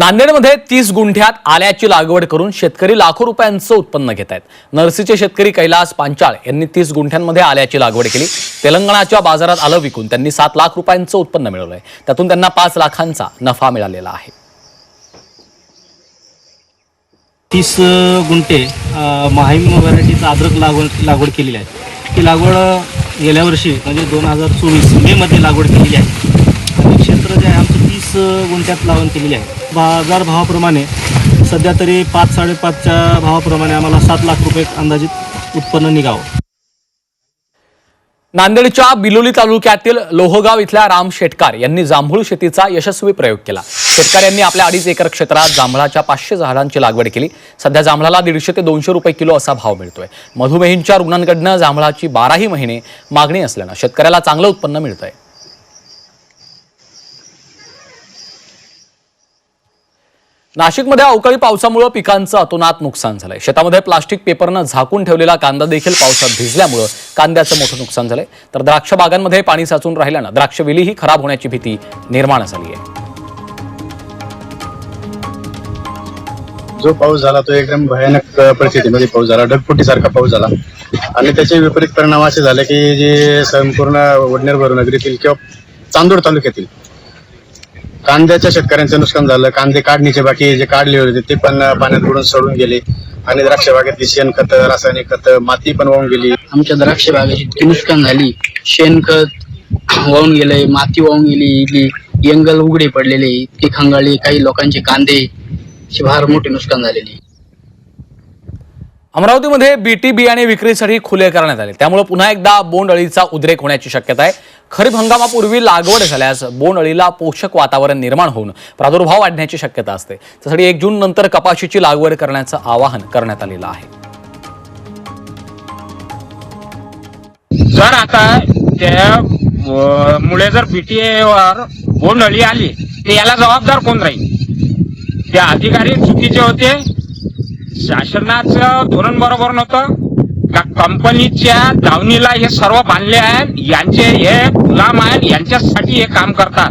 नांदेडमध्ये तीस गुंठ्यात आल्याची लागवड करून शेतकरी लाखो रुपयांचं उत्पन्न घेत आहेत. नरसीचे शेतकरी कैलास पांचाळ यांनी तीस गुंठ्यांमध्ये आल्याची लागवड केली. तेलंगणाच्या बाजारात आलं विकून त्यांनी सात लाख रुपयांचं उत्पन्न मिळवलं आहे त्यातून त्यांना पाच लाखांचा नफा मिळालेला आहे. तीस गुंठे माहीम व्हरायटीचं अद्रक लागवड लागवड केलेली आहे. ती लागवड गेल्या वर्षी म्हणजे दोन हजार चोवीस मेमध्ये लागवड केलेली आहे. क्षेत्र जे आहे आमचं तीस गुंठ्यात लागवड केलेली आहे. बाजार भावाप्रमाणे सध्या तरी पाच साडेपाचच्या भावाप्रमाणे आम्हाला सात लाख रुपये अंदाजित उत्पन्न निघावं. नांदेडच्या बिलोली तालुक्यातील लोहगाव इथल्या राम शेटकार यांनी जांभूळ शेतीचा यशस्वी प्रयोग केला. शेटकार यांनी आपल्या अडीच एकर क्षेत्रात जांभळाच्या पाचशे झाडांची लागवड केली. सध्या जांभळाला दीडशे ते दोनशे रुपये किलो असा भाव मिळतोय. मधुमेहींच्या रुग्णांकडनं जांभळाची बाराही महिने मागणी असल्यानं शेतकऱ्याला चांगलं उत्पन्न मिळतंय. नाशिकमध्ये अवकाळी पावसामुळे पिकांचं अतोनात नुकसान झालंय. शेतामध्ये प्लास्टिक पेपरनं झाकून ठेवलेला कांदा देखील पावसात भिजल्यामुळं कांद्याचं मोठं नुकसान झालंय. तर द्राक्ष बागांमध्ये पाणी साचून राहिल्यानं द्राक्ष वेलीही खराब होण्याची भीती निर्माण झाली आहे जो पाऊस झाला तो एकदम भयानक परिस्थितीमध्ये पाऊस झाला ढगफुटीसारखा पाऊस झाला. आणि त्याचे विपरीत परिणाम असे झाले की जे संपूर्ण वडनेर नगरीतील किंवा चांदोड तालुक्यातील कांद्याच्या शेतकऱ्यांचं नुकसान झालं. कांदे काढणीचे बाकी जे काढले होते ते पण पाण्यात बुडून सडून गेले. आणि द्राक्ष बागेतली शेणखत रासायनिक खत माती पण वाहून गेली. आमच्या द्राक्ष बागेची इतकी नुकसान झाली. शेणखत वाहून गेलंय माती वाहून गेली इथली यंगल उघडे पडलेले इतकी खंगाळी काही लोकांचे कांदे फार मोठे नुकसान झालेली. अमरावतीमध्ये बीटी बियाणे विक्रीसाठी खुले करण्यात आले. त्यामुळे पुन्हा एकदा बोंड अळीचा उद्रेक होण्याची शक्यता आहे. खरीप हंगामापूर्वी लागवड झाल्यास बोंड अळीला पोषक वातावरण निर्माण होऊन प्रादुर्भाव वाढण्याची शक्यता असते. त्यासाठी एक जून नंतर कपाशीची लागवड करण्याचं आवाहन करण्यात आलेलं आहे. जर आता त्या मुळे जर बीटीएवर बोंडअळी आली तर याला जबाबदार कोण राहील? ते अधिकारी चुकीचे होते शासनाचं धोरण बरोबर नव्हतं. का कंपनीच्या दावणीला हे सर्व बांधले आहे यांचे हे गुलाम आहेत. यांच्यासाठी हे काम करतात.